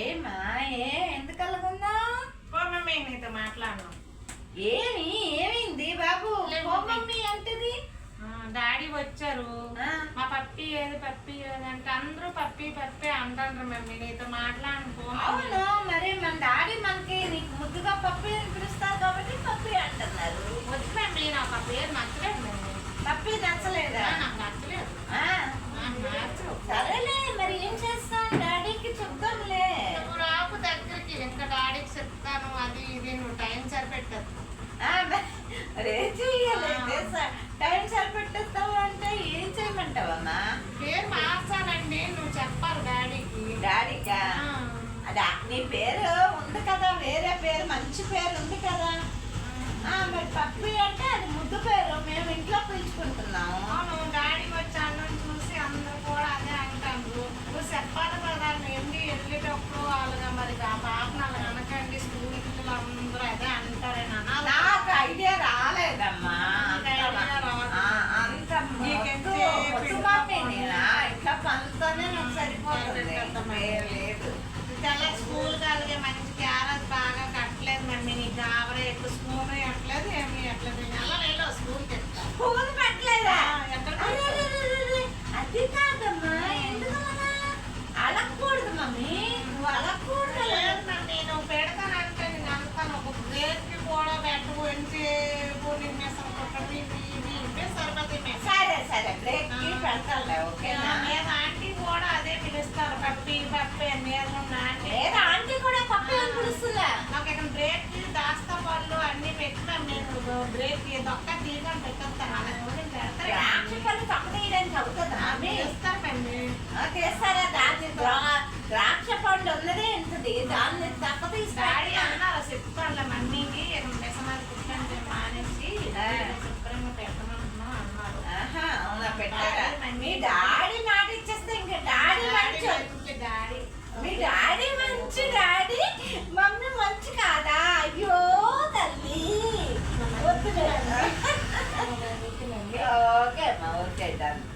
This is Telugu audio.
ఏమా ఏ ఎందుకు అలాగున్నా పో మమ్మీ నీతో మాట్లాడను ఏమి ఏమైంది బాబు? లే, ఓ మమ్మీ. మమ్మీ అంటది ఆ, డాడీ వచ్చారు. ఆ. మా పప్పి ఏది పప్పి ఏది అంటే అందరూ పప్పి పప్పి అంటారు మమ్మీ. నీతో మాట్లాడను పో మమ్మీ. అవును మరి మన డాడీ మనకి నీకు ముద్దుగా పప్పి అని పిలుస్తారు కాబట్టి పప్పి అంటున్నారు. వద్దు మమ్మీ నాకు ఆ పేరు నచ్చలేదు మమ్మీ. పప్పి నచ్చలేదా? నాకు నచ్చలేదు ఆ, నాకు నచ్చదు. సరేలే మరి ఏం చేస్తాం డాడీకి చెప్దాంలే నువ్వు రాకు దగ్గరికి ఇంకా డాడీకి చెప్తాను అది ఇది నువ్వు టైం సరిపెట్టదు ఆ, మరి ఏం చెయ్యాలి టైం సరిపెట్టేస్తావు అంటే ఏం చేయమంటావమ్మా? పేరు మార్చాలండి నువ్వు చెప్పాలి డాడీకి. డాడీకా. అదా నీ పేరు ఉంది కదా వేరే పేరు మంచి పేరు ఉంది కదా ఆ, మరి పప్పి అంటే అది ముద్దు పేరు మేము ఇంట్లో పిలుచుకుంటున్నాము అవును డాడీ వచ్చాను చూసి అందరూ కూడా అదే అంటారు నువ్వు చెప్పాలి కదా ఏంటి వెళ్ళేటప్పుడు వాళ్ళగా మరి ఆ పాపను అలా అనకండి స్కూల్ పిల్లలు అందరూ అదే అంటారని అనాలి నాకు ఐడియా రాలేదమ్మా అంత నీకు idea రాదు. ఆ, అంత నీకెంత మొద్దు- మొద్దు పెద్ద పాపే పాప? నేనా ఇట్లా పనులతోనే నాకు సరిపోతుంది. లేదు, లేదు. స్కూల్ కాదుగా మంచి క్యారెట్ బాగా కట్టలేదు మరి. నీకు ఆవరే ఎక్కువ స్కూల్ ఎట్లేదు ఏమి ఎట్లేదు ద్రాక్ష పళ్ళు పక్కనేయడానికి అవుతుందా చేస్తారా దాని ద్రాక్ష పండు ఉన్నదే ఇంతది దాన్ని తప్ప తీస్తాడు చెప్పుకోవాలి మమ్మీకి బెసమాలు కుట్టంటే మానేసి శుభ్రంగా పెట్టమంటున్నాం అన్నారు పెట్టారా Màu đỏ.